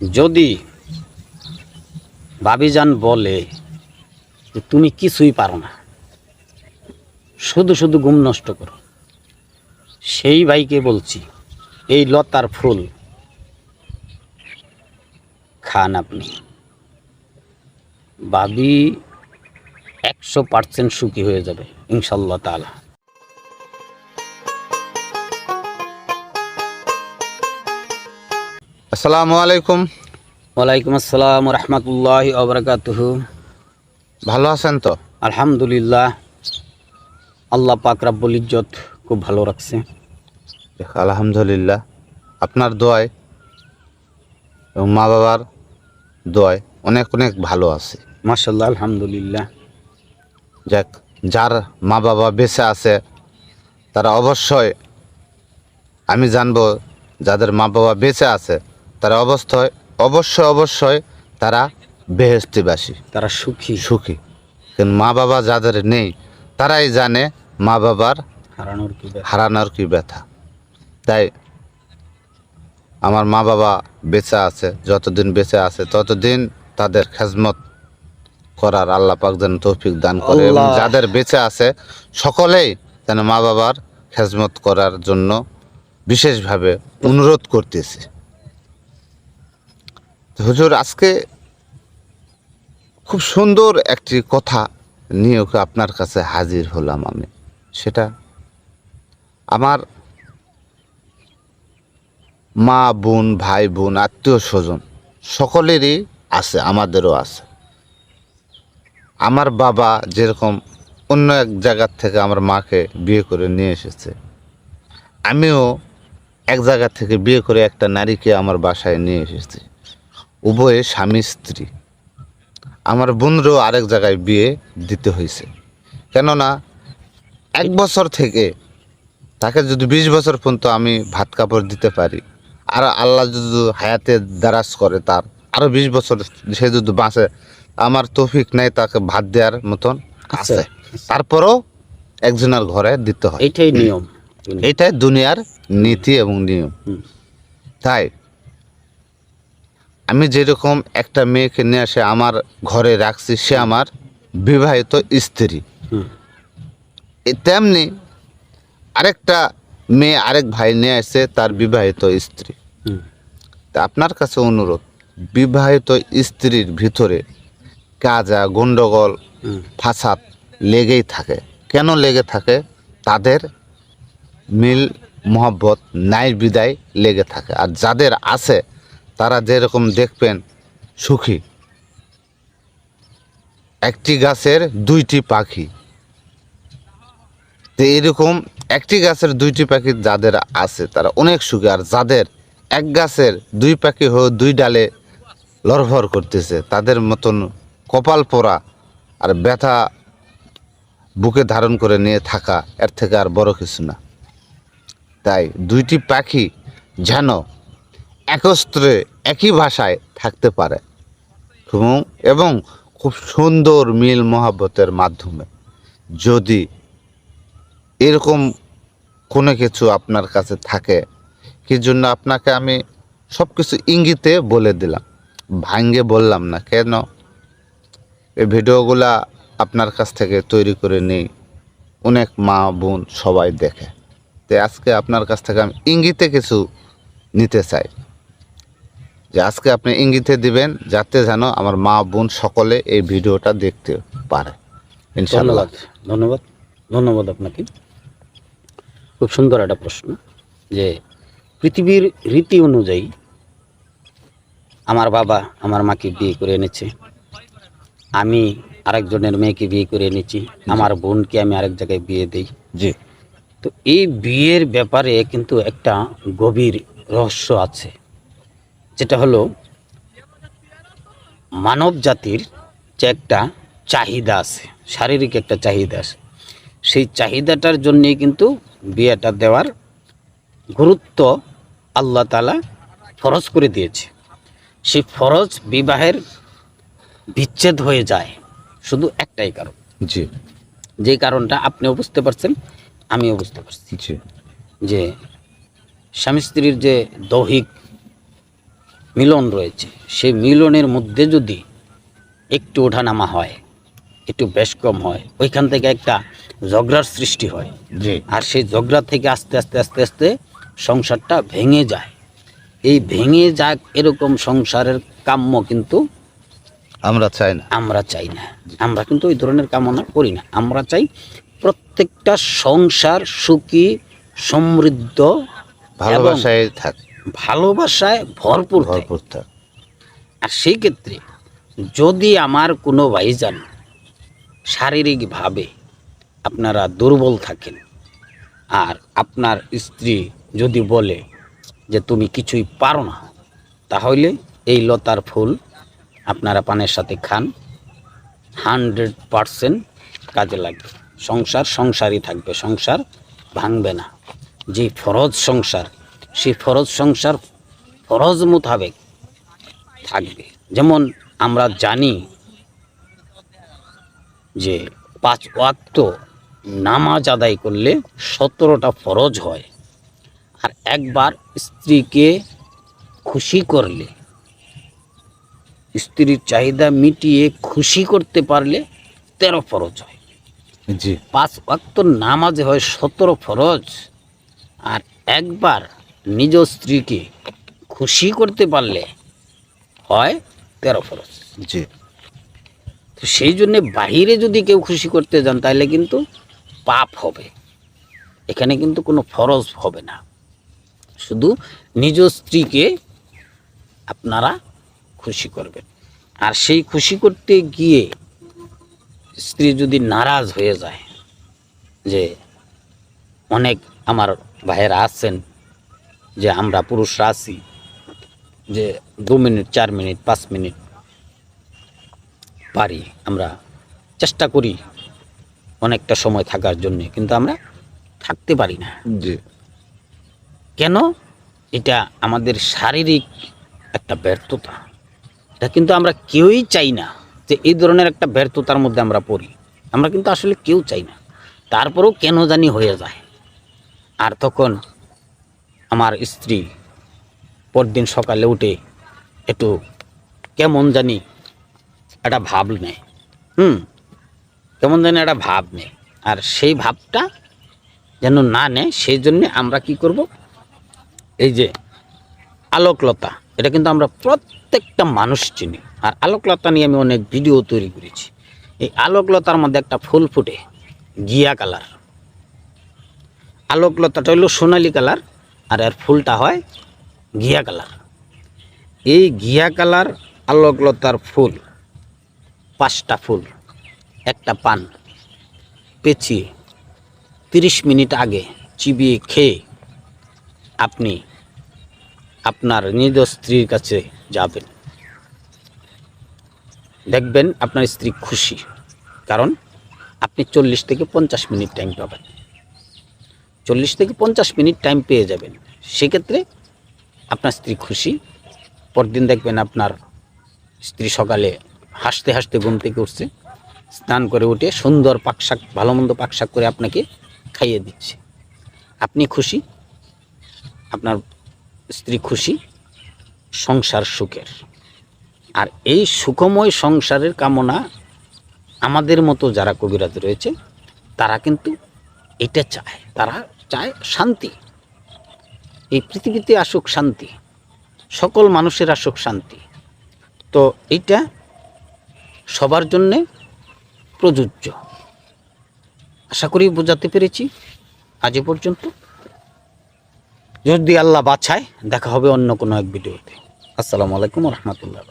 যদি বাবিজান বলে যে তুমি কিছুই পারো না, শুধু শুধু ঘুম নষ্ট করো, সেই ভাইকে বলছি, এই লতার ফুল খান আপনি। বাবি একশো পার্সেন্ট সুখী হয়ে যাবে ইনশাল্লাহ তালা আসসালামু আলাইকুম। ওয়ালাইকুম আসসালাম রহমতুল্লাহ ওবরাকাতুহু ভালো আছেন তো? আলহামদুলিল্লাহ। আল্লাহ পাক রাব্বুল ইজ্জত খুব ভালো রাখছে। আলহামদুলিল্লাহ। আপনার দোয়ায় এবং মা বাবার দোয়ায় অনেক অনেক ভালো আছে। মাশাল্লাহ আলহামদুলিল্লাহ। যাক যার মা বাবা বেঁচে আছে তারা অবশ্যই আমি জানব যাদের মা বাবা বেঁচে আছে তারা অবস্থায় অবশ্যই অবশ্যই তারা বেহেস্তিবাসী তারা সুখী। সুখী। কিন্তু মা বাবা যাদের নেই তারাই জানে মা বাবার হারানোর কি? হারানোর কি ব্যথা। তাই আমার মা বাবা বেঁচে আছে যতদিন বেঁচে আছে ততদিন তাদের খেজমত করার আল্লাহ পাক যেন তৌফিক দান করে এবং যাদের বেঁচে আছে সকলেই যেন মা বাবার খেজমত করার জন্য বিশেষভাবে অনুরোধ করতেছি। হুজুর, আজকে খুব সুন্দর একটি কথা নিয়ে ওকে আপনার কাছে হাজির হলাম আমি। সেটা, আমার মা বোন, ভাই বোন, আত্মীয় স্বজন, সকলেরই আছে, আমাদেরও আছে। আমার বাবা যেরকম অন্য এক জায়গার থেকে আমার মাকে বিয়ে করে নিয়ে এসেছে, আমিও এক জায়গা থেকে বিয়ে করে একটা নারীকে আমার বাসায় নিয়ে এসেছি। উভয়ে স্বামী স্ত্রী। আমার বোনরও আরেক জায়গায় বিয়ে দিতে হয়েছে। কেননা এক বছর থেকে তাকে যদি বিশ বছর পর্যন্ত আমি ভাত কাপড় দিতে পারি আর আল্লাহ যদি হায়াতে দারাজ করে তার আরও বিশ বছর সে যদি বাঁচে আমার তৌফিক নেই তাকে ভাত দেওয়ার মতন। আছে। তারপরেও একজনের ঘরে দিতে হয়। এইটাই নিয়ম। এটাই দুনিয়ার নীতি এবং নিয়ম। তাই আমি যেরকম একটা মেয়েকে নিয়ে এসে আমার ঘরে রাখছি সে আমার বিবাহিত স্ত্রী। তেমনি আরেকটা মেয়ে আরেক ভাই নিয়ে আসছে তার বিবাহিত স্ত্রী। তা আপনার কাছে অনুরোধ বিবাহিত স্ত্রীর ভিতরে কাজা গন্ডগোল হুম। ফাসাদ লেগেই থাকে। কেন লেগে থাকে? তাদের মিল মোহব্বত ন্যায় বিদায় লেগে থাকে। আর যাদের আছে তারা যেরকম দেখবেন সুখী। একটি গাছের দুইটি পাখি। তো এরকম একটি গাছের দুইটি পাখি যাদের আছে, তারা অনেক সুখী। আর যাদের এক গাছের দুই পাখি হয়ে দুই ডালে লড়ভর করতেছে, তাদের মতন কপাল পোড়া আর ব্যথা বুকে ধারণ করে নিয়ে থাকা, এর থেকে আর বড় কিছু না। তাই দুইটি পাখি যেন একত্রে, একই ভাষায় থাকতে পারে। এবং খুব সুন্দর মিল মহাব্বতের মাধ্যমে। যদি এরকম কোনো কিছু আপনার কাছে থাকে, কি জন্য আপনাকে আমি সব কিছু ইঙ্গিতে বলে দিলাম? ভাঙ্গে বললাম না। কেন? এই ভিডিওগুলা আপনার কাছ থেকে তৈরি করে নিই অনেক মা বোন সবাই দেখে। তো আজকে আপনার কাছ থেকে আমি ইঙ্গিতে কিছু নিতে চাই। যে আজকে আপনি ইঙ্গিতে দিবেন যাতে যেন আমার মা বোন সকলে এই ভিডিওটা দেখতে পারে। ইনশাল্লাহ ধন্যবাদ। ধন্যবাদ। আপনাকে। খুব সুন্দর একটা প্রশ্ন যে পৃথিবীর রীতি অনুযায়ী আমার বাবা আমার মাকে বিয়ে করে এনেছে। আমি আরেকজনের মেয়েকে বিয়ে করে এনেছি। আমার বোনকে আমি আরেক জায়গায় বিয়ে দিই। জি। তো এই বিয়ের ব্যাপারে কিন্তু একটা গভীর রহস্য আছে। যেটা হলো মানব জাতির যে একটা চাহিদা আছে শারীরিক একটা চাহিদা আছে সেই চাহিদাটার জন্যেই কিন্তু বিয়েটা দেওয়ার গুরুত্ব আল্লাহ তালা ফরজ করে দিয়েছে। সেই ফরজ বিবাহের বিচ্ছেদ হয়ে যায় শুধু একটাই কারণ। জি। যে কারণটা আপনিও বুঝতে পারছেন আমিও বুঝতে পারছি। যে স্বামী স্ত্রীর যে দৈহিক মিলন রয়েছে। সেই মিলনের মধ্যে যদি একটু ওঠানামা হয় একটু বেশ কম হয় ওইখান থেকে একটা ঝগড়ার সৃষ্টি হয়। আর সেই ঝগড়া থেকে আস্তে আস্তে আস্তে আস্তে সংসারটা ভেঙে যায়। এই ভেঙে যাক এরকম সংসারের কাম্য কিন্তু আমরা চাই না। আমরা চাই না। আমরা কিন্তু ওই ধরনের কামনা করি না। আমরা চাই প্রত্যেকটা সংসার সুখী সমৃদ্ধ ভালোবাসায় থাক। ভালোবাসায় ভরপুর। ভরপুর থাক। আর সেই ক্ষেত্রে যদি আমার কোনো ভাইজান শারীরিকভাবে আপনারা দুর্বল থাকেন আর আপনার স্ত্রী যদি বলে যে তুমি কিছুই পারো না তাহলে এই লতার ফুল আপনারা পানের সাথে খান। হান্ড্রেড পারসেন্ট কাজে লাগবে সংসার সংসারই থাকবে সংসার ভাঙবে না। যে ফরজ সংসার সেই ফরজ সংসার ফরজ মোতাবেক থাকবে। যেমন আমরা জানি যে পাঁচ ওয়াক্ত নামাজ আদায় করলে সতেরোটা ফরজ হয়। আর একবার স্ত্রীকে খুশি করলে স্ত্রীর চাহিদা মিটিয়ে খুশি করতে পারলে তেরো ফরজ হয়। জি। পাঁচ ওয়াক্ত নামাজে হয় সতেরো ফরজ আর একবার নিজ স্ত্রীকে খুশি করতে পারলে হয় তেরো ফরজ। জি। তো সেই জন্যে বাহিরে যদি কেউ খুশি করতে যান তাহলে কিন্তু পাপ হবে। এখানে কিন্তু কোনো ফরজ হবে না। শুধু নিজ স্ত্রীকে আপনারা খুশি করবেন। আর সেই খুশি করতে গিয়ে স্ত্রী যদি নারাজ হয়ে যায় যে অনেক আমার ভাইয়েরা আছেন যে আমরা পুরুষরা আছি যে দু মিনিট চার মিনিট পাঁচ মিনিট পারি আমরা চেষ্টা করি অনেকটা সময় থাকার জন্য কিন্তু আমরা থাকতে পারি না। কেন? এটা আমাদের শারীরিক একটা ব্যর্থতা। এটা কিন্তু আমরা কেউই চাই না যে এই ধরনের একটা ব্যর্থতার মধ্যে আমরা পড়ি। আমরা কিন্তু আসলে কেউ চাই না। তারপরেও কেন জানি হয়ে যায়। আর তখন আমার স্ত্রী পরদিন সকালে উঠে একটু কেমন জানি একটা ভাব নেয়। হুম, কেমন জানি একটা ভাব নেয়। আর সেই ভাবটা যেন না নেয়, সেই জন্যে আমরা কি করব? এই যে আলোকলতা, এটা কিন্তু আমরা প্রত্যেকটা মানুষ চিনি। আর আলোকলতা নিয়ে আমি অনেক ভিডিও তৈরি করেছি। এই আলোকলতার মধ্যে একটা ফুল ফুটে, গিয়া কালার। আলোকলতাটা হলো সোনালি কালার। আর এর ফুলটা হয় ঘিয়া কালার। এই ঘিয়া কালার আলোকলতার ফুল, পাঁচটা ফুল, একটা পান, পেঁচিয়ে তিরিশ মিনিট আগে চিবিয়ে খেয়ে আপনি আপনার নিজ স্ত্রীর কাছে যাবেন। দেখবেন আপনার স্ত্রী খুশি, কারণ আপনি চল্লিশ থেকে পঞ্চাশ মিনিট টাইম পাবেন। চল্লিশ থেকে পঞ্চাশ মিনিট টাইম পেয়ে যাবেন। সেক্ষেত্রে আপনার স্ত্রী খুশি। পরদিন দেখবেন আপনার স্ত্রী সকালে হাসতে হাসতে ঘুম থেকে উঠছে। স্নান করে উঠে সুন্দর পাকশাক, ভালো মন্দ পাকশাক করে আপনাকে খাইয়ে দিচ্ছে। আপনি খুশি, আপনার স্ত্রী খুশি, সংসার সুখের। আর এই সুখময় সংসারের কামনা আমাদের মতো যারা কবিরাজ রয়েছে, তারা কিন্তু এটা চায়। তারা চায় শান্তি। এই পৃথিবীতে আসুক শান্তি, সকল মানুষের আসুক শান্তি। তো এইটা সবার জন্যে প্রযোজ্য। আশা করি বোঝাতে পেরেছি। আজ পর্যন্ত। যদি আল্লাহ বাছায়, দেখা হবে অন্য কোনো এক ভিডিওতে। আসসালামু আলাইকুম রহমতুল্লাহ